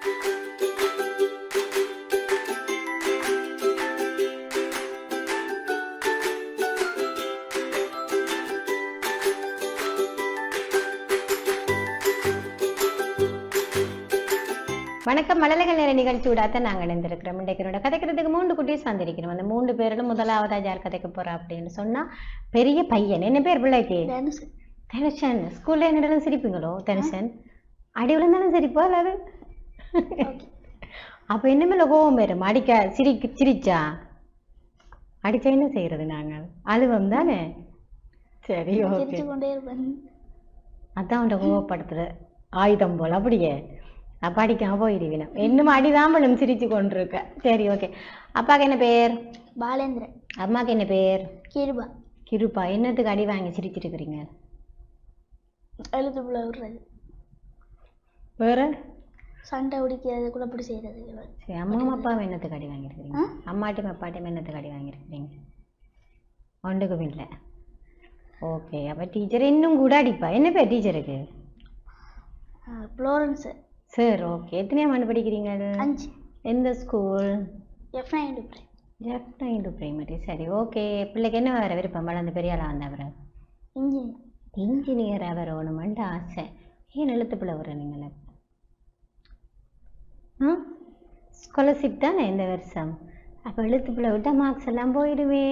வணக்கம் மழலைகள் நேர நிகழ்ச்சியோட தான் நாங்கள் இணைந்திருக்கிறோம். இன்றைக்கு என்னோட கதைக்கிறதுக்கு மூன்று குட்டீஸ் வந்திருக்கிறோம் அந்த மூன்று பேரிலும் முதலாவதா யார் கதைக்க போறா அப்படின்னு சொன்னா பெரிய பையன். என்ன பேர் பிள்ளைக்கு? தனுஷ். தனுஷன். ஸ்கூல்ல என்னிடம் சிரிப்பீங்களோ தனுஷன்? அடி விழுந்தாலும் சிரிப்பா அல்லது அப்ப இனிமேல் கோவம் வரும். அடிக்க சிரி சிரிச்சா? அடிச்சா என்ன செய்யறது நாங்கள்? அழுவம் தானே? சரி ஓகே அதான் அவன்கிட்ட கோவப்படுத்துற ஆயுதம் போல அப்படியே. அப்ப அடிக்காம போயிடுவீனா இன்னும் அடிதான் பண்ணும் சிரிச்சு கொண்டிருக்க. சரி ஓகே அப்பாக்கு என்ன பேர்? பாலேந்திரன். அம்மாக்கு என்ன பேர்? கிருபா. கிருப்பா என்னத்துக்கு அடி வாங்கி சிரிச்சிட்டு இருக்கிறீங்க? எழுத்துப்புள்ள விடுறது வேற? சண்டை பிடிக்கிறது குழப்படி செய்யறது சரி அம்மா அப்பாவும் என்னத்துக்கு அடி வாங்கியிருக்கிறீங்க? அம்மாட்டையும் அப்பாட்டையும் என்னத்துக்கு அடி வாங்கியிருக்கிறீங்க? ஒன்றுக்கும் இல்லை ஓகே அப்போ டீச்சர் இன்னும் கூட அடிப்பா? என்ன பேர் டீச்சருக்கு ஃப்ளோரன்ஸ் சரி ஓகே. எத்தனையாம் ஆண்டு படிக்கிறீங்க அஞ்சு. எந்த ஸ்கூல் எஃப் நைன் டிப்ரி ஜெஃப் நைன்டு பிரைமரி சரி ஓகே. பிள்ளைக்கு என்ன வேறு விருப்பம்? வளர்ந்து பெரிய ஆளாக வந்த அப்புறம் இன்ஜினியர் இன்ஜினியராக வரணுமெண்டு ஆசை. ஏன் எழுத்து பிள்ளை வர நீங்கள் ஸ்காலர்ஷிப் தானே இந்த வருஷம்? அப்போ எழுத்து பிள்ளை விட்டால் மார்க்ஸ் எல்லாம் போயிடுவே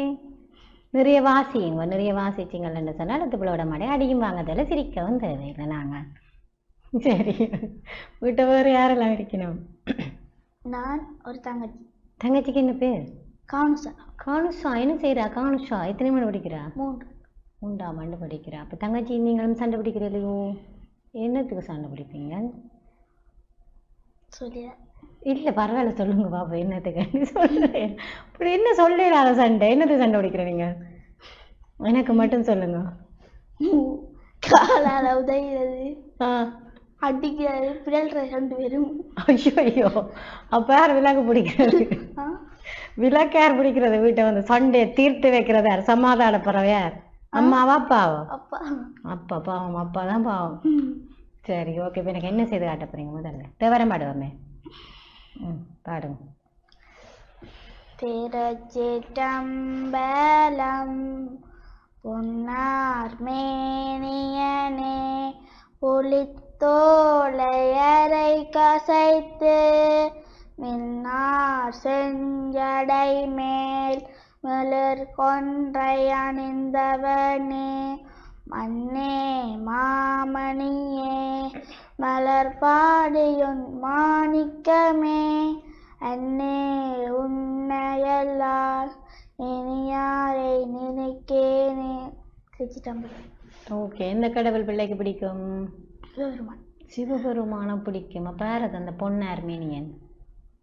நிறைய வாசிங்க நிறைய வாசிச்சிங்கள்னு சொன்னால் எழுத்து பிள்ளை விட மாட்டேன். அடியும் வாங்கதில் சிரிக்கவும் தேவையில்லை நாங்கள் சரி. வீட்டை வேறு யாரெல்லாம் இருக்கணும்? நான் ஒரு தங்கச்சி. தங்கச்சிக்கு என்ன பேர்? காணுசா காணுஷா. என்ன செய்கிறா காணுஷா. எத்தனை மணி படிக்கிறா? மூன்று. மூன்றாம் ஆண்டு படிக்கிறா. அப்போ தங்கச்சி நீங்களும் சண்டை பிடிக்கிறீங்களோ என்னத்துக்கு சண்டை பிடிப்பீங்க? சொல்லியா இல்லை பரவாயில்ல சொல்லுங்க பாப்பா என்னத்துக்கு சொல்லுறேன் இப்படி என்ன சொல்லிடாத சண்டை என்னத்துக்கு சண்டை பிடிக்கிற நீங்க? எனக்கு மட்டும் சொல்லுங்க. காலால உதைகிறது ஆ. அடிக்கிறது பிறல்ற ரெண்டு பேரும் ஐயோ ஐயோ அப்போ யார் விலங்கு பிடிக்கிறது? விளக்கு யார் பிடிக்கிறது வீட்டை வந்து சண்டையை தீர்த்து வைக்கிறது யார்? சமாதானப்படுறவ யார்? அம்மாவா அப்பாவா? அப்பா. அப்பா பாவம். அப்பா தான் பாவம். சரி ஓகே இப்போ எனக்கு என்ன செய்து காட்ட போறீங்க முதல்ல? தேவரம் பாடுவோமே. ம் பாடுங்க. திருச்சிற்றம்பலம் பொன்னார் மேனியனே புலித்தோலையரை கசைத்து மின்னார் செஞ்சடை மேல் மிளர் கொன்றை அணிந்தவனே மன்னே மாமணியே. மலர் பாடியுன் மாணிக்கமே. அன்னே உன்னையல்லால் இனியாரை நினைக்கேனே. திருச்சிட்டம்பலம் ஓகே எந்த கடவுள் பிள்ளைக்கு பிடிக்கும்? சிவபெருமான். சிவபெருமானம் பிடிக்கும். அப்போ யார் அது? அந்த பொன்னார் மேனியன்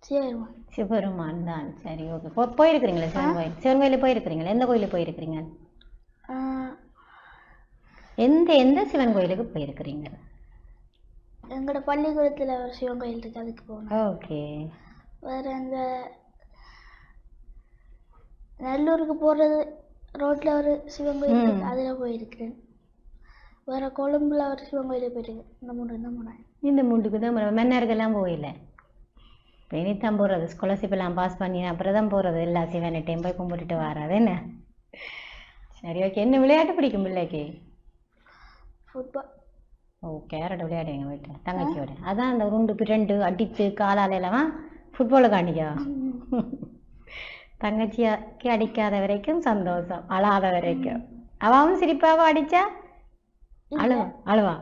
சிவபெருமான். சிவபெருமான் தான். சரி ஓகே. போ போயிருக்கிறீங்களா சிவன் கோயில் சிவன் கோயிலுக்கு போயிருக்கிறீங்களா? எந்த கோயிலுக்கு போயிருக்கிறீங்க? எந்த எந்த சிவன் கோயிலுக்கு போயிருக்கிறீங்க? எங்களோட பள்ளிக்கூடத்தில் ஒரு சிவன் கோயில் இருக்கு அதுக்கு போகணும். ஓகே. வேற அந்த நல்லூருக்கு போகிறது ரோட்டில் ஒரு சிவன் கோயில் இருக்கு அதில் போயிருக்கிறேன் வேற கொழும்புல ஒரு சிவன் கோயிலுக்கு போயிருக்கேன் இந்த மூணு இந்த மூணு. இந்த முண்டுக்கு தான் மன்னருக்கெல்லாம் போயில இப்போ இனித்தான் போகிறது ஸ்காலர்ஷிப் எல்லாம் பாஸ் பண்ணி அப்புறம் தான் போகிறது எல்லா சிவன்கிட்டையும் போய் கும்பிட்டுட்டு வராது என்ன? சரி ஓகே என்ன விளையாட்டு பிடிக்கும் பிள்ளைக்கு? ஃபுட்பால் ஓகே யாரோட விளையாடுவீங்க வீட்டில் தங்கச்சியோட அதான் அந்த உருண்டு பிரண்டு அடித்து காலால் எல்லாம் ஃபுட்பாலை காண்டிக்கா தங்கச்சியாக்கு அடிக்காத வரைக்கும் சந்தோஷம் அழாத வரைக்கும். அவன் சிரிப்பாவா அடிச்சா? அழுவா அழுவா.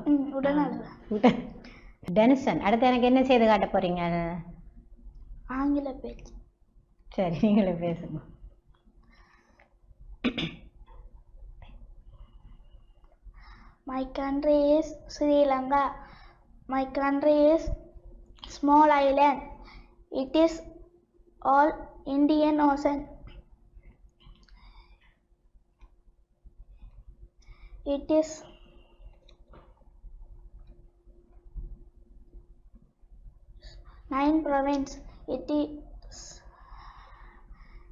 டென்ஷன். அடுத்து எனக்கு என்ன செய்து காட்ட போறீங்க? ஆங்கில பேச்சு. சரி நீங்களே பேசுங்க. My country is Sri Lanka. My country is small island. It is all Indian Ocean. It is nine province. It is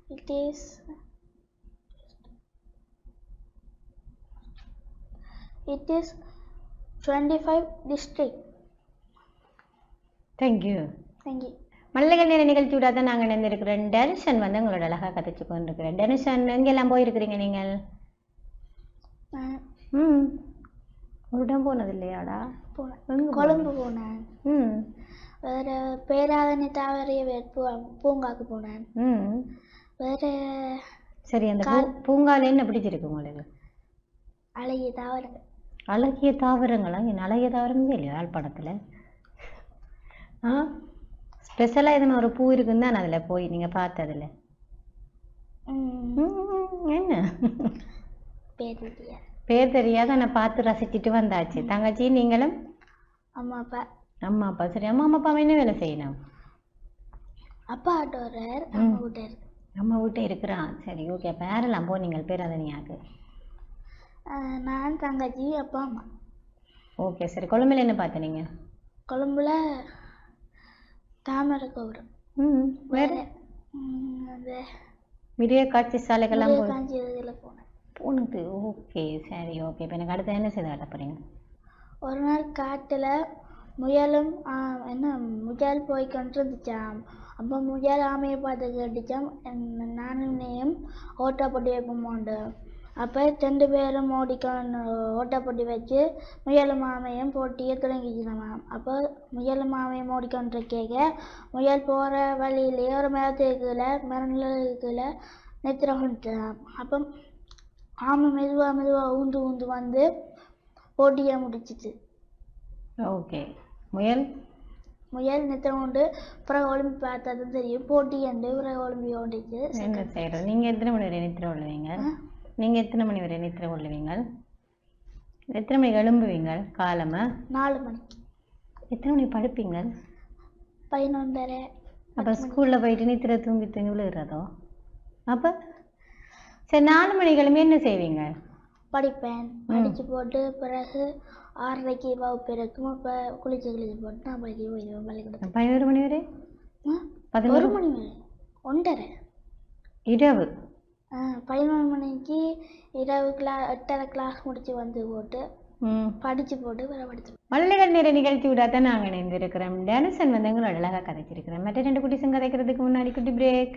it is it is 25 district. Thank you thank you மல்லிகை நேர நிகழ்ச்சியோட தான் நாங்கள் இணைந்திருக்கிறோம். டெனிஷன் வந்து உங்களோட அழகாக கதைச்சு கொண்டிருக்கிறேன். டெனிஷன் எங்கெல்லாம் போயிருக்கிறீங்க நீங்கள்? ம். ஒரு இடம் போனது? இல்லையாடா கொழும்பு போனேன். ம். வேற பேராதனை தாவரிய பூ பூங்காக்கு போனேன். ம். வேற சரி அந்த பூங்கால என்ன பிடிச்சிருக்கு உங்களுக்கு? அழகிய தாவரங்கள். அழகிய தாவரங்களா? என் அழகிய தாவரமே இல்லையா யாழ்ப்பாணத்தில் ஆ? ஸ்பெஷலாக எதுனா ஒரு பூ இருக்குன்னு தான் அதில் போய் நீங்கள் ம், என்ன? பேர் தெரியாது. நான் பார்த்து ரசிச்சுட்டு வந்தாச்சு. தங்கச்சி நீங்களும்? அம்மா அப்பா. அம்மா அப்பா. சரி அம்மா அம்மா அப்பா என்ன வேலை செய்யணும்? அப்பா ஆட்டோ வர்றார் அம்மா வீட்டு அம்மா வீட்டை இருக்கிறான். சரி ஓகே பேரெல்லாம் போ நீங்கள் பேர் அதனியாக்கு நான் தங்கச்சி அப்பா அம்மா. ஓகே சரி. கொழம்புல என்ன பார்த்த நீங்கள் கொழும்புல தாமரை கோபுரம் ம். வேற? அந்த விடிய காட்சி சாலைக்கெல்லாம் போய் காஞ்சி இதில் போனேன். போனது ஓகே சரி ஓகே. இப்போ எனக்கு அடுத்து என்ன செய்து காட்ட போகிறீங்க ஒரு நாள் காட்டுல முயலும் என்ன முயல் போய் கொண்டிருந்துச்சாம். அப்போ முயல் ஆமையை பார்த்து கேட்டுச்சாம். "என் நானும் ஓட்டா போட்டி வைப்போமோண்டு அப்போ ரெண்டு பேரும் ஓடிக்கொண்டு ஓட்டா போட்டி வச்சு முயலும் ஆமையும் போட்டியை தொடங்கிச்சினமாம் அப்போ முயலும் ஆமையும் ஓடிக்கொண்டு கேட்க முயல் போகிற வழியிலேயே ஒரு மரத்துக்குள்ள மரங்களுக்குள்ள நெத்திர கொண்டுச்சாம் அப்போ ஆமை மெதுவாக மெதுவாக ஊந்து ஊந்து வந்து போட்டியை முடிச்சிச்சு. ஓகே. முயல்? முயல் நித்தம் உண்டு பிறகு ஒலிம்பி பார்த்தா தான் தெரியும் போட்டி உண்டு பிறகு ஒலிம்பி ஓடிச்சு. என்ன செய்கிறது நீங்கள் எத்தனை மணி வரை நித்திர கொள்ளுவீங்க நீங்கள் எத்தனை மணி வரை நித்திர கொள்ளுவீங்க எத்தனை மணிக்கு எழும்புவீங்க காலமா? நாலு மணிக்கு. எத்தனை மணிக்கு படுப்பீங்க பதினொன்றரை. அப்போ ஸ்கூலில் போயிட்டு நித்திர தூங்கி தூங்கி விழுகிறதோ? அப்போ? சரி நாலு மணிக்கிழமை என்ன செய்வீங்க படிப்பேன். படித்து போட்டு பிறகு ஆறரைக்கு வகுப்பு இருக்கும் அப்போ குளிச்சு குளிச்சு போட்டு நான் படிக்க போயிடுவேன் பள்ளிக்கூடத்துக்கு. பதினோரு மணி வரை? பதினோரு மணி வரை. ஒன்றரை. இரவு. பதினொரு மணிக்கு இரவு கிளா எட்டரை கிளாஸ் முடிச்சு வந்து போட்டு படித்து போட்டு படித்து மல்லிகை நேர நிகழ்ச்சி விடாத நாங்கள் இணைந்திருக்கிறோம். டேனிசன் வந்து எங்களோட அழகாக கதைச்சிருக்கிறோம். மற்ற ரெண்டு குட்டிஸும் கதைக்கிறதுக்கு முன்னாடி குட்டி பிரேக்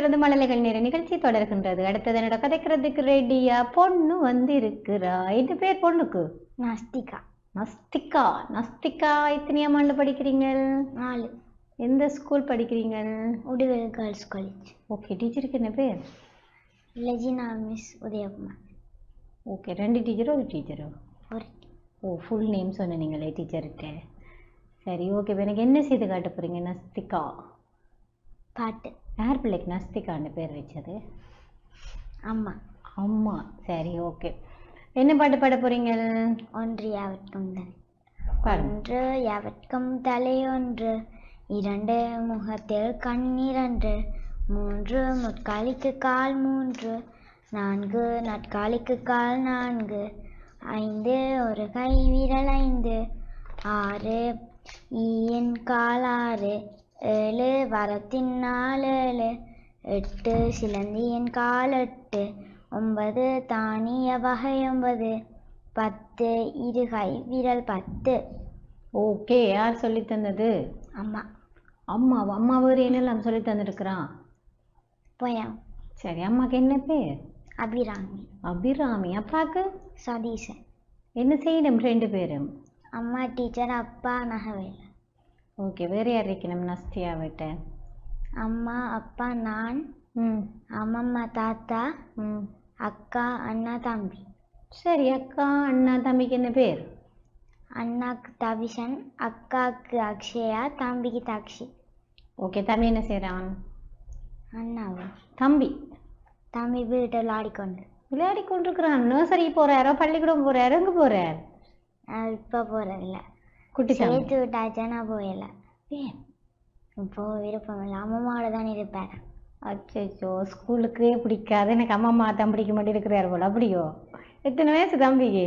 திறந்து மழலைகள் நேர நிகழ்ச்சி தொடர்கின்றது. அடுத்தது என்னோட கதைக்கிறதுக்கு ரெடியா பொண்ணு வந்து இருக்கிறா இது பேர் பொண்ணுக்கு? நாஸ்திகா. நஸ்திகா. நஸ்திகா எத்தனையாம் ஆண்டு படிக்கிறீங்க நாலு. எந்த ஸ்கூல் படிக்கிறீங்க உடுவேல் கேர்ள்ஸ் காலேஜ் ஓகே டீச்சருக்கு என்ன பேர்? லெஜினா மிஸ் உதயகுமார். ஓகே ரெண்டு டீச்சரோ ஒரு டீச்சரோ ஒரு. ஓ ஃபுல் நேம் சொன்னீங்களே டீச்சர்கிட்ட சரி ஓகே இப்போ எனக்கு என்ன செய்து காட்ட போறீங்க நஸ்திகா? பாட்டு. யார் பிள்ளைக்கு நஸ்திகான்னு பேர் வச்சது? அம்மா. அம்மா. சரி ஓகே. என்ன பாட்டு பாட போறீங்க? ஒன்று யாவர்க்கும் ஒன்று யாவர்க்கும் தலை ஒன்று இரண்டு முகத்தில் கண்ணிரண்டு மூன்று முட்காலிக்கு கால் மூன்று நான்கு நாட்காலிக்கு கால் நான்கு ஐந்து ஒரு கை விரல் ஐந்து ஆறு ஈயின் கால் ஆறு ஏழு வரத்தின் நாலு ஏழு எட்டு சிலந்தியின் கால் எட்டு ஒன்பது தானிய வகை ஒன்பது பத்து இருகை விரல் பத்து. ஓகே யார் சொல்லி தந்தது? அம்மா. அம்மா அம்மா வேறு என்னெல்லாம் சொல்லி தந்திருக்கிறான் போயம். சரி அம்மாக்கு என்ன பேர்? அபிராமி. அபிராமி. அப்பாக்கு? சதீசன். என்ன செய்யணும் ரெண்டு பேரும்? அம்மா டீச்சர் அப்பா நகவேல் ஓகே வேறு யார் இருக்கணும்? நஸ்தியா விட்ட அம்மா அப்பா நான் ம். அம்மம்மா தாத்தா ம். அக்கா அண்ணா தம்பி. சரி அக்கா அண்ணா தம்பிக்கு என்ன பேர்? அண்ணாக்கு தபிஷன் அக்காவுக்கு அக்ஷயா தம்பிக்கு தாக்ஷி. ஓகே தம்பி என்ன செய்கிறான் அண்ணாவும் தம்பி. தம்பி வீட்டில் ஆடிக்கொண்டு விளையாடி கொண்டிருக்கிறான் நர்சரி போறாரோ? பள்ளிக்கூடம் போறாரோ? எங்கே நான் இப்போ போகிறதில்ல குட்டி சேர்த்து விட்டாச்சா நான் போயிடல இப்போ விருப்பம் இல்லை அம்மாவோட தான் இருப்பேன் அச்சோ ஸ்கூலுக்கே பிடிக்காது. எனக்கு அம்மா அம்மா தான் பிடிக்க மாட்டேன் இருக்கிறார் போல. அப்படியோ? எத்தனை வயசு தம்பிக்கு?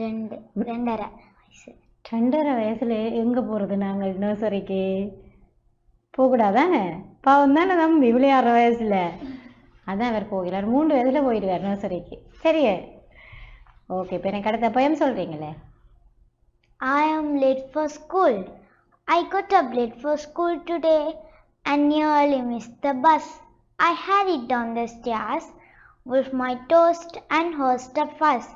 ரெண்டு ரெண்டரை வயசு. ரெண்டரை வயசுல எங்க போறது நாங்கள் நர்சரிக்கு போகக்கூடாதானே? பாவம் தானே தம்பி விளையாடுற வயசுல. அதான் அவர் போகிறார். மூன்று வயசுல போயிடுவார் நர்சரிக்கு சரியே ஓகே இப்போ எனக்கு அடுத்த பயம் சொல்றீங்களே? I am late for school. I got up late for school today and nearly missed the bus. I hurried down the stairs with my toast and host a fuss.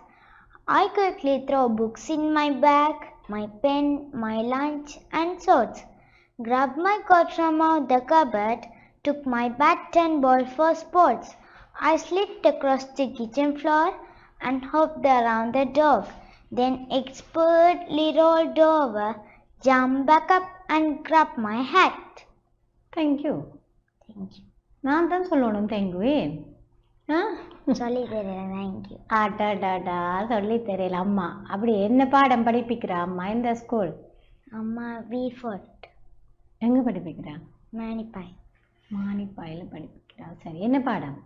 I quickly threw books in my bag, my pen, my lunch, and swords. Grabbed my coat from out the cupboard, took my bat and ball for sports. I slipped across the kitchen floor and hopped around the dog, then expertly rolled over, jumped back up and grabbed my hat. Thank you Thank you. நான் தான் சொல்லணும் thank you ஆ? சொல்லி தரேன் thank you ஆட்டாடாடா சொல்லி தெரியல அம்மா. அப்படி என்ன பாடம் படிப்பிக்கிறா அம்மா இந்த ஸ்கூல் அம்மா வி ஃபோர்ட் எங்க படிப்பிக்கிறா? மேனிப்பாய். மானிப்பாயில் படிப்பிக்கிறா. சரி என்ன பாடம்?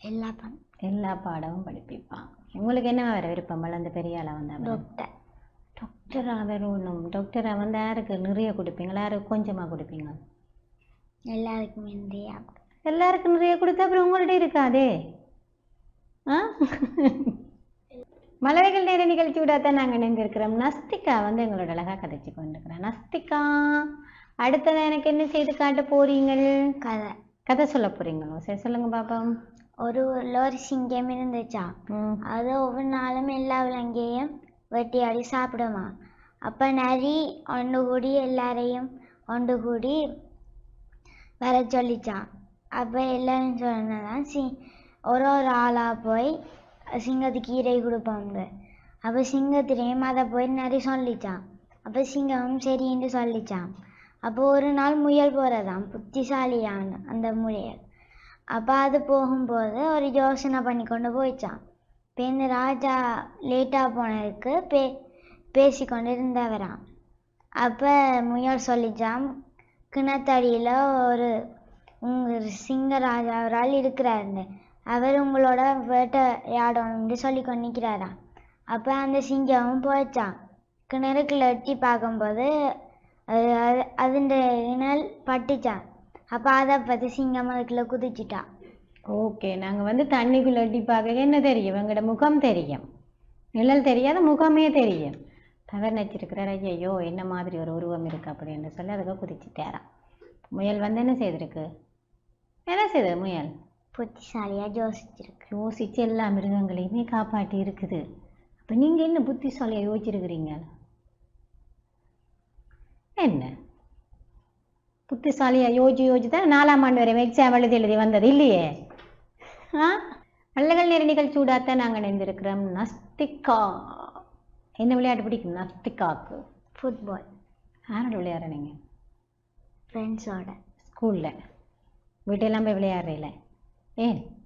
எல்லா பண் எல்லா பாடமும் படிப்பிப்பான் உங்களுக்கு என்ன வர விருப்பம்? வளர்ந்த பெரிய ஆளா வந்தா டாக்டர் டாக்டராக வரணும் டாக்டராக வந்து யாருக்கு? நிறைய கொடுப்பீங்களா? யாருக்கு? கொஞ்சமாக கொடுப்பீங்க? எல்லாருக்கும் இந்தியா எல்லாருக்கும் நிறைய கொடுத்தா அப்புறம் உங்கள்ட்ட இருக்காதே. ஆ? மலர்கள் நேர நிகழ்ச்சி விடாதான் நாங்கள் இணைந்திருக்கிறோம். நஸ்திகா வந்து எங்களோட அழகாக கதைச்சு கொண்டிருக்கிறேன் நஸ்திகா அடுத்தது எனக்கு என்ன செய்து காட்ட போறீங்கள்? கதை. கதை சொல்ல போறீங்களோ? சரி சொல்லுங்க பாப்போம். ஒரு ஊரில் ஒரு சிங்கம் இருந்துச்சா அது ஒவ்வொரு நாளும் எல்லா விலங்கையும் வெட்டியாடி சாப்பிடுமா அப்போ நரி ஒன்று கூடி எல்லாரையும் ஒன்று கூடி வர சொல்லிச்சான் அப்போ எல்லாரும் சொன்னதான் சி ஒரு ஒரு ஆளாக போய் சிங்கத்துக்கு ஈரை கொடுப்போம்னு அப்போ சிங்கத்திலையும் அதை போய் நரி சொல்லிச்சான் அப்போ சிங்கமும் சரின்னு சொல்லிச்சான் அப்போ ஒரு நாள் முயல் போகிறதாம் புத்திசாலியான அந்த முயல் அப்போ அது போகும்போது ஒரு யோசனை பண்ணி கொண்டு போயிச்சான். இப்போ இந்த ராஜா லேட்டாக போனதுக்கு பே பேசி கொண்டு இருந்தவராம் அப்போ முயல் சொல்லிச்சான் கிணத்தடியில் ஒரு உங்கள் சிங்கராஜா அவரால் இருக்கிறாருன்னு. அவர் உங்களோட வேட்டையாடணும்னு சொல்லி கொண்டு நிற்கிறாராம் அப்போ அந்த சிங்கமும் போயிச்சான் கிணறுக்குள்ள எட்டி பார்க்கும்போது அது அது இனல் இணல் பட்டுச்சான் அப்போ அதை பார்த்து சிங்கம் அதுக்குள்ளே குதிச்சிட்டான் ஓகே நாங்கள் வந்து தண்ணிக்குள்ள எட்டி பார்க்க என்ன தெரியும்? எங்களோட முகம் தெரியும். நிழல் தெரியாத முகமே தெரியும். தவறு நச்சிருக்கிறார் ஐயோ என்ன மாதிரி ஒரு உருவம் இருக்கு அப்படின்னு சொல்லி அதுக்கு குதிச்சுட்டாராம். முயல் வந்து என்ன செய்திருக்கு? என்ன செய்யுது முயல்? புத்திசாலியாக யோசிச்சிருக்கு. யோசிச்சு எல்லா மிருகங்களையுமே காப்பாற்றி இருக்குது. அப்போ நீங்கள் என்ன புத்திசாலியாக யோசிச்சிருக்கிறீங்க? என்ன? புத்திசாலியாக யோசிச்சு யோசிச்சு தான் நாலாம் ஆண்டு வரை எக்ஸாம் எழுதி எழுதி வந்தது இல்லையே? ஆ? வள்ளகள் நேர நிகழ்ச்சி விடாத்தான் நாங்கள் இணைந்திருக்கிறோம். நஸ்திகா. என்ன விளையாட்டு பிடிக்கும்? நஸ்திகாக்கு. ஃபுட்பால் யாரோட விளையாடுறீங்க ஃப்ரெண்ட்ஸோட ஸ்கூலில். வீட்டெல்லாம் போய் விளையாடுறீல? ஏன்?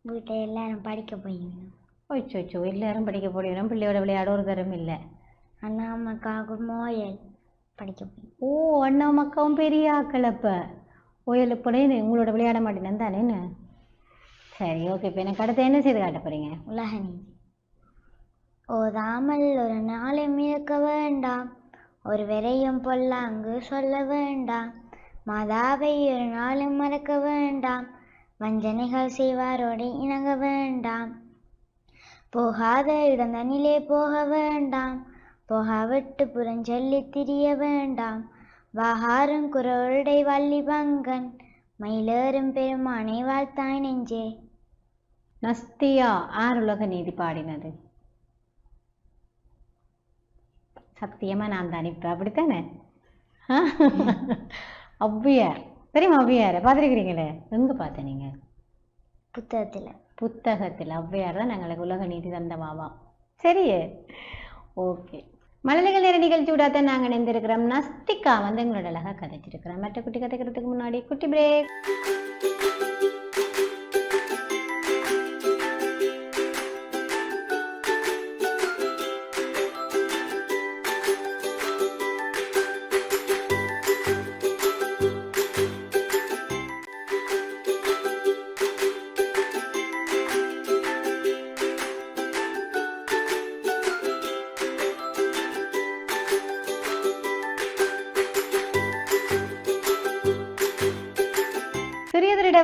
வீட்டில் எல்லாரும் படிக்க போயிருந்தோம். ஓச்சோ எல்லாரும் படிக்க போடணும் பிள்ளையோட விளையாட ஒரு தரம் இல்லை. அண்ணா அம்மாக்காக மோயல். படிக்க ஓ அண்ணா மக்காவும் பெரிய ஆக்கள் அப்போ. ஓயல் போனேன் உங்களோட விளையாட மாட்டேன்னு தானே என்ன? சரி ஓகே இப்போ எனக்கு அடுத்து என்ன செய்து காட்ட போகிறீங்க உலக நீதி ஓதாமல் ஒரு நாளும் இருக்க வேண்டாம். ஒரு விரையும் பொல்லாங்கு சொல்ல வேண்டாம். மாதாவை ஒரு நாளும் மறக்க வேண்டாம். வஞ்சனைகள் செய்வாரோடு இணங்க வேண்டாம். போகாத இடந்தனிலே போக வேண்டாம். திரிய வேண்டாம். வாகாரும் குரலுடை வள்ளி பங்கன் மயிலேறும் பெருமானை வாழ்த்தாய் நெஞ்சே. நஸ்தியா ஆர் உலக நீதி பாடினது. சத்தியமா நான் தான் இப்போ அப்படித்தானே? ஆ? ஔவையார் தெரியுமா ஔவையார் பார்த்துருக்கிறீங்களே? எங்கே பார்த்த நீங்கள் புத்தகத்தில். புத்தகத்தில். ஔவையார் தான் நாங்களுக்கு உலக நீதி தந்தமாவா சரியே. ஓகே. மழலைகள் நேர நிகழ்ச்சி தான் நாங்கள் இணைந்திருக்கிறோம். நஸ்திகா வந்து எங்களோட அழகாக கதைச்சிருக்கிறோம் மற்ற குட்டி கதைக்கிறதுக்கு முன்னாடி குட்டி பிரேக்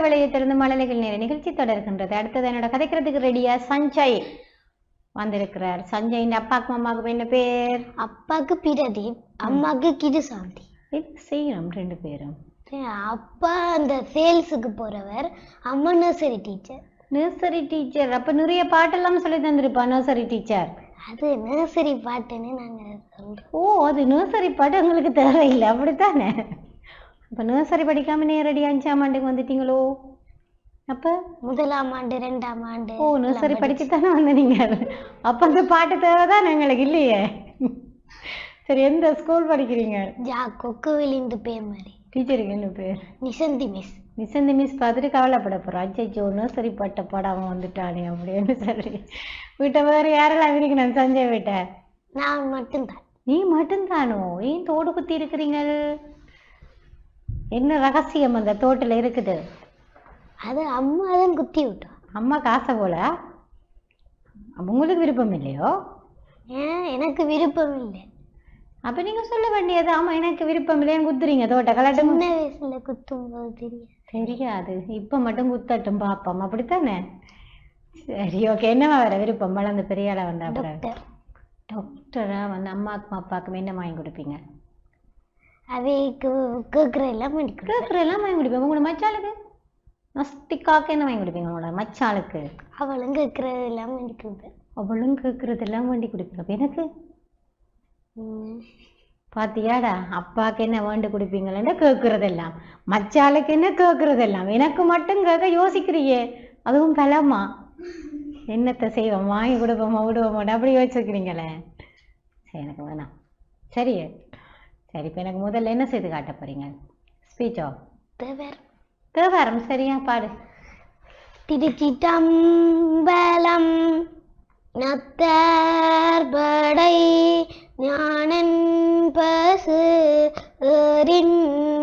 வளையத்திலிருந்து மழலைகள் நேர நிகழ்ச்சி தொடர்கின்றது. அடுத்தது என்னோட கதைக்கிறதுக்கு ரெடியா சஞ்சய் வந்திருக்கிறார். சஞ்சயின் அப்பாக்கு அம்மாவுக்கு என்ன பேர்? அப்பாக்கு பிரதீப் அம்மாக்கு கிருசாந்தி. இது செய்யணும் ரெண்டு பேரும். அப்பா அந்த சேல்ஸுக்கு போறவர் அம்மா நர்சரி டீச்சர் நர்சரி டீச்சர் அப்ப நிறைய பாட்டெல்லாம் சொல்லி தந்திருப்பா நர்சரி டீச்சர் அது நர்சரி பாட்டுன்னு நாங்க சொல்றோம். ஓ அது நர்சரி பாட்டு உங்களுக்கு தேவையில்லை. அப்படித்தானே? அப்ப நர்சரி படிக்காம நேரடி அஞ்சாம் ஆண்டுக்கு வந்துட்டீங்களோ? அப்ப? முதலாம் ஆண்டு ரெண்டாம் ஆண்டு ஓ நர்சரி படிச்சுத்தானே வந்த நீங்க அப்ப அந்த பாட்டு தேவைதான் எங்களுக்கு இல்லையே. சரி எந்த ஸ்கூல் படிக்கிறீங்க? ஜா கொக்கு விழிந்து பேர் மாதிரி. டீச்சருக்கு என்ன பேர்? நிசந்தி மிஸ் மிஸ் மிஸ் பார்த்துட்டு கவலைப்பட போகிறோம் அச்சோ நர்சரி பட்ட படம் வந்துட்டானே அப்படின்னு சொல்லி. வீட்டை வேறு யாரெல்லாம் இருக்கணும் சஞ்சய் வீட்டை? நான் மட்டும்தான். நீ மட்டும்தானோ? ஏன் தோடு குத்தி இருக்கிறீங்க என்ன ரகசியம் அந்த தோட்டில் இருக்குது? அது அம்மா தான் குத்தி விட்டோம் அம்மா காசை போல? உங்களுக்கு விருப்பம் இல்லையோ? ஏன் எனக்கு விருப்பம் இல்லை. அப்ப நீங்க சொல்ல வேண்டியது ஆமா எனக்கு விருப்பம் இல்லைன்னு குத்துறீங்க தோட்ட கலட்டும் சின்ன வயசுல குத்தும் போது தெரியும் தெரியாது. இப்ப மட்டும் குத்தட்டும் பாப்போம். அப்படித்தானே? சரி ஓகே என்னவா வர விருப்பம்? வளர்ந்து பெரிய ஆளா வந்தா டாக்டர் டாக்டரா வந்து அம்மாக்கும் அப்பாக்கும் என்ன வாங்கி கொடுப்பீங்க? அவைக்கு கேட்குற எல்லாம் கேட்குற எல்லாம் வாங்கி கொடுப்பீங்க. உங்களோட மச்சாளுக்கு? மஸ்திக்காக்கு என்ன வாங்கி கொடுப்பீங்க உங்களோட மச்சாளுக்கு? அவளும் கேட்குறது எல்லாம் கொடுப்பேன். அவளும் கேட்கறதெல்லாம் வேண்டி கொடுப்பீங்க. அப்ப எனக்கு. பாத்தியாடா அப்பாக்கு என்ன வேண்டு கொடுப்பீங்களா கேட்கறதெல்லாம் மச்சாளுக்கு என்ன கேட்கறதெல்லாம் எனக்கு மட்டும் கேட்க யோசிக்கிறியே. அதுவும் பலமா என்னத்தை செய்வோம்? வாங்கி கொடுப்போமா விடுவோமாடா அப்படி யோசிச்சுக்கிறீங்களே சரி எனக்கு வேணாம். சரி சரி இப்போ எனக்கு முதல்ல என்ன செய்து காட்ட போறீங்க? ஸ்பீச்சோ தேவர். தேவாரம் சரியா பாடு. திருச்சிட்டம்பலம் நத்தர்படை ஞானன் பசு ஏறின்னனை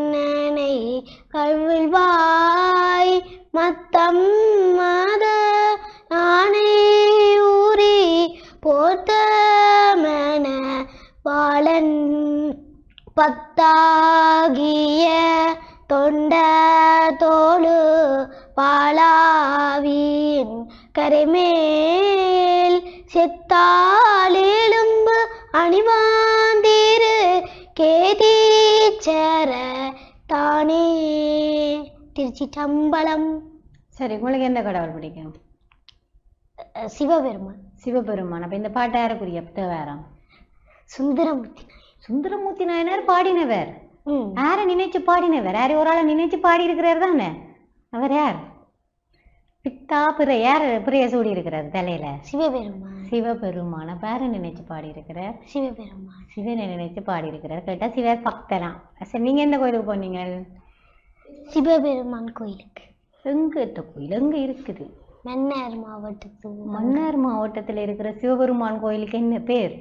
கரைமேல் செத்தாலெலும்பு அணிவாந்திரு. கேதீச்சர தானே. திருச்சிட்டம்பலம் சரி உங்களுக்கு எந்த கடவுள் பிடிக்கும்? சிவபெருமான். சிவபெருமான். அப்ப இந்த பாட்டு யாருக்குரிய? தேவாரம் சுந்தரமூர்த்தி சுந்தரமூர்த்தி நாயனார் பாடினவர். ம். யாரை நினைச்சு பாடினவர்? யார் ஒரு ஆளை நினைச்சு பாடி இருக்கிறார் தானே? அவர் யார்? பித்தா பிறை யார் பிறைய சூடி இருக்கிறார் தலையில? சிவபெருமான். சிவபெருமான. பேரை நினைச்சு பாடி இருக்கிறார் சிவபெருமான். சிவனை நினைச்சு பாடி இருக்கிறார் கேட்டா சிவர் பக்தலாம் சரி நீங்க எந்த கோயிலுக்கு போனீங்க? சிவபெருமான் கோயிலுக்கு. எங்க இந்த கோயில்? எங்க இருக்குது? மன்னார் மாவட்டத்துக்கு மன்னார் மாவட்டத்துல இருக்கிற சிவபெருமான் கோயிலுக்கு என்ன பேர்?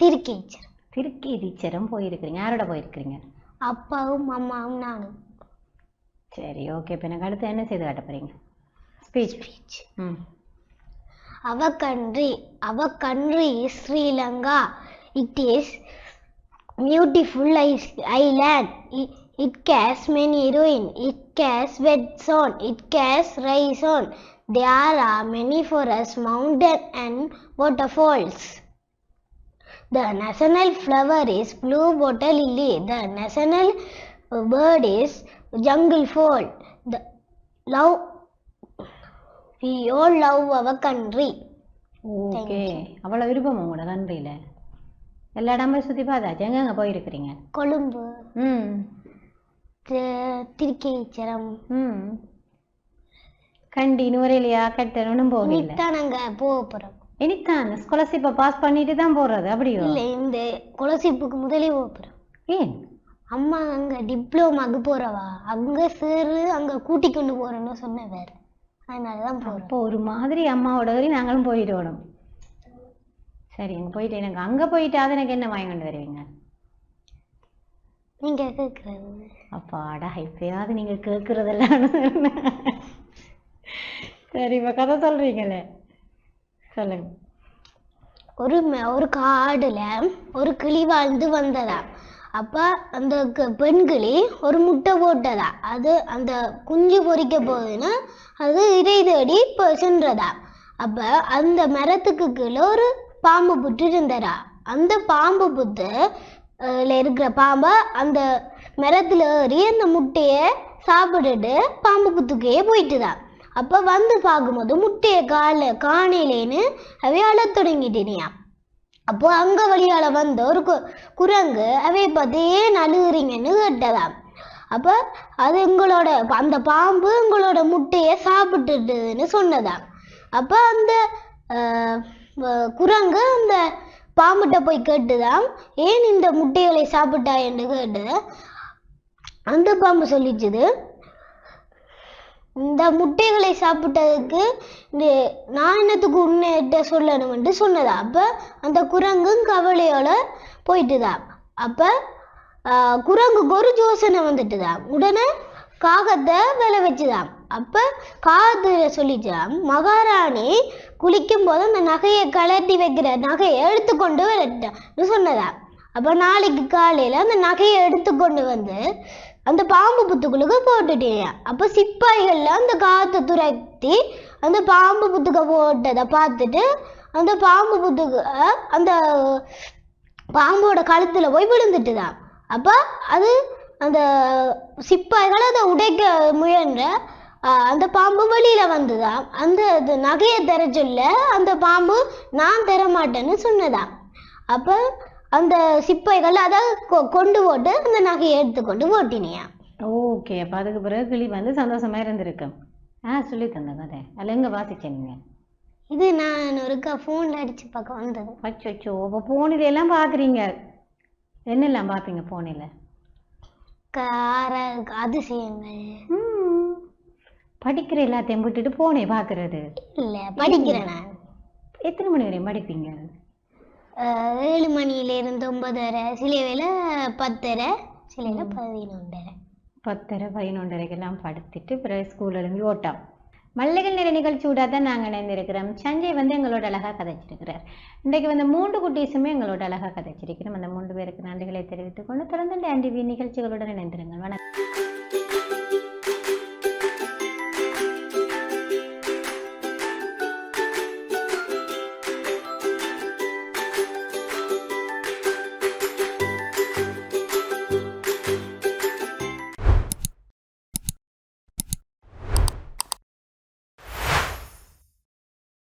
திருக்கேச்சர் திருக்கேதீச்சரம் போயிருக்கிறீங்க. யாரோட போயிருக்கிறீங்க? அப்பாவும் அம்மாவும் நானும். சரி ஓகே இப்போ எனக்கு அடுத்து என்ன செய்து காட்ட போறீங்க? Speech. Speech. Hmm. Our country, our country is Sri Lanka. It is beautiful island. It, it casts many ruins. It casts wet zone. It casts rice zone. There are many forests, mountains and waterfalls. The national flower is blue bottle lily. The national bird is jungle fowl. The love we all love our country. Okay அவ்வளோ விருப்பம் உங்களோட கண்ட்ரியில் எல்லா இடமே சுற்றி பார்த்தாச்சு எங்கெங்க போயிருக்கிறீங்க. கொழும்பு. ம். திருக்கேச்சரம். ம். கண்டி நுரையிலையா கட்டணும் போகல. இன்னைக்குதான் நாங்க போக போறோம். இனித்தான் ஸ்காலர்ஷிப்பை பாஸ் பண்ணிட்டு தான் போறது அப்படியோ? இல்ல இந்த கொலசிப்புக்கு முதலே போக போறோம். ஏன்? அம்மா அங்க டிப்ளோமாக்கு போறவா? அங்க சேரு அங்க கூட்டி கொண்டு போறேன்னு சொன்னவர் அதனாலதான் அப்போ ஒரு மாதிரி அம்மாவோட வரி நாங்களும் போயிடணும். சரி அங்கே போயிட்டு எனக்கு அங்கே போயிட்டு அது எனக்கு என்ன வாங்கி கொண்டு வருவீங்க நீங்க கேக்குறது. அப்பாடா இப்பயாவது நீங்க கேட்கறதெல்லாம் சரி இப்ப கதை சொல்றீங்களே. சொல்லுங்க. ஒரு ஒரு காடுல ஒரு கிளி வாழ்ந்து வந்ததாம் அப்போ அந்த க- பெண்கிளி ஒரு முட்டை போட்டதா? அது அந்த குஞ்சு பொரிக்க போகுதுன்னா அது இறை தேடி இப்போ சென்றதா அப்போ அந்த மரத்துக்கு கீழே ஒரு பாம்பு புற்று இருந்ததா? அந்த பாம்பு புத்து இருக்கிற பாம்பை அந்த மரத்தில் ஏறி அந்த முட்டையை சாப்பிட்டுட்டு பாம்பு புத்துக்கே போயிட்டுதான் அப்போ வந்து பார்க்கும்போது முட்டையை காலை காணையிலேன்னு அவை அழத் தொடங்கிட்டேனியா அப்போ அங்க வழியால வந்த ஒரு கு- குரங்கு அவை பார்த்து ஏன் அழுகுறீங்கன்னு கேட்டதாம். அப்ப அது எங்களோட அந்த பாம்பு எங்களோட முட்டையை சாப்பிட்டுட்டுன்னு சொன்னதாம். அப்ப அந்த குரங்கு அந்த பாம்புகிட்ட போய் கேட்டுதாம். ஏன் இந்த முட்டைகளை சாப்பிட்டாயன்னு கேட்டு அந்த பாம்பு சொல்லிச்சுது இந்த முட்டைகளை சாப்பிட்டதுக்கு இந்த நான் என்னத்துக்கு உன்னைகிட்ட சொல்லணும்னு சொன்னதா? அப்போ அந்த குரங்கும் கவலையோட போயிட்டுதான் அப்போ ஆஹ், குரங்குக்கு ஒரு யோசனை வந்துட்டுதான் உடனே காகத்தை விளை வச்சுதான் அப்போ காகத்தில் சொல்லிச்சாம் மகாராணி குளிக்கும் போது அந்த நகையை கலட்டி வைக்கிற நகையை எடுத்துக்கொண்டு வரட்டான்னு சொன்னதா? அப்போ நாளைக்கு காலையில் அந்த நகையை எடுத்துக்கொண்டு வந்து அந்த பாம்பு புத்துக்குள்ளுக்கு போட்டுட்டேன். அப்போ சிப்பாய்கள்லாம் அந்த காற்றை துரத்தி அந்த பாம்பு புத்துக்க போட்டதை பார்த்துட்டு அந்த பாம்பு புத்துக்க அந்த பாம்போட கழுத்தில் போய் விழுந்துட்டுதான். அப்போ அது அந்த சிப்பாய்கள் அதை உடைக்க முயன்ற அந்த பாம்பு வெளியில் வந்துதான் அந்த இது நகையை தர சொல்ல அந்த பாம்பு நான் தர மாட்டேன்னு சொன்னதான் அப்போ அந்த சிப்பாய்கள் அதை கொண்டு போட்டு அந்த நகையை எடுத்துக்கொண்டு போட்டினியா ஓகே அப்போ அதுக்கு பிறகு கிளி வந்து சந்தோஷமா இருந்திருக்கும் ஆ சொல்லி தந்த கதை. அதில் எங்கே வாசிச்சீங்க இது நான் ஒருக்கா ஃபோனில் அடிச்சு பார்க்க வந்தது. அச்சோ அப்போ போனில எல்லாம் பார்க்குறீங்க. என்னெல்லாம் பார்ப்பீங்க போனில் கார அதிசயங்கள். படிக்கிற எல்லாத்தையும் விட்டுட்டு போனே பார்க்கறது. இல்லை படிக்கிறேன் நான். எத்தனை மணி வரையும் படிப்பீங்க? ஏழு மணியிலிருந்து ஒன்பதரை சில வேளை பத்தரை சில வேளை பதினொன்றரை. பத்தரை பதினொன்றரைக்கெல்லாம் படுத்துட்டு பிறகு ஸ்கூல் எழும்பி ஓட்டம். மல்லிகள் நிற நிகழ்ச்சியோட தான் நாங்கள் இணைந்திருக்கிறோம். சஞ்சய் வந்து எங்களோட அழகாக கதைச்சிருக்கிறார். இன்றைக்கு வந்து மூன்று குட்டீஸுமே எங்களோட அழகாக கதைச்சிருக்கிறோம். அந்த மூன்று பேருக்கு நன்றிகளை தெரிவித்துக் கொண்டு தொடர்ந்து ஆண்டிவி நிகழ்ச்சிகளுடன் இணைந்திருங்கள். வணக்கம்.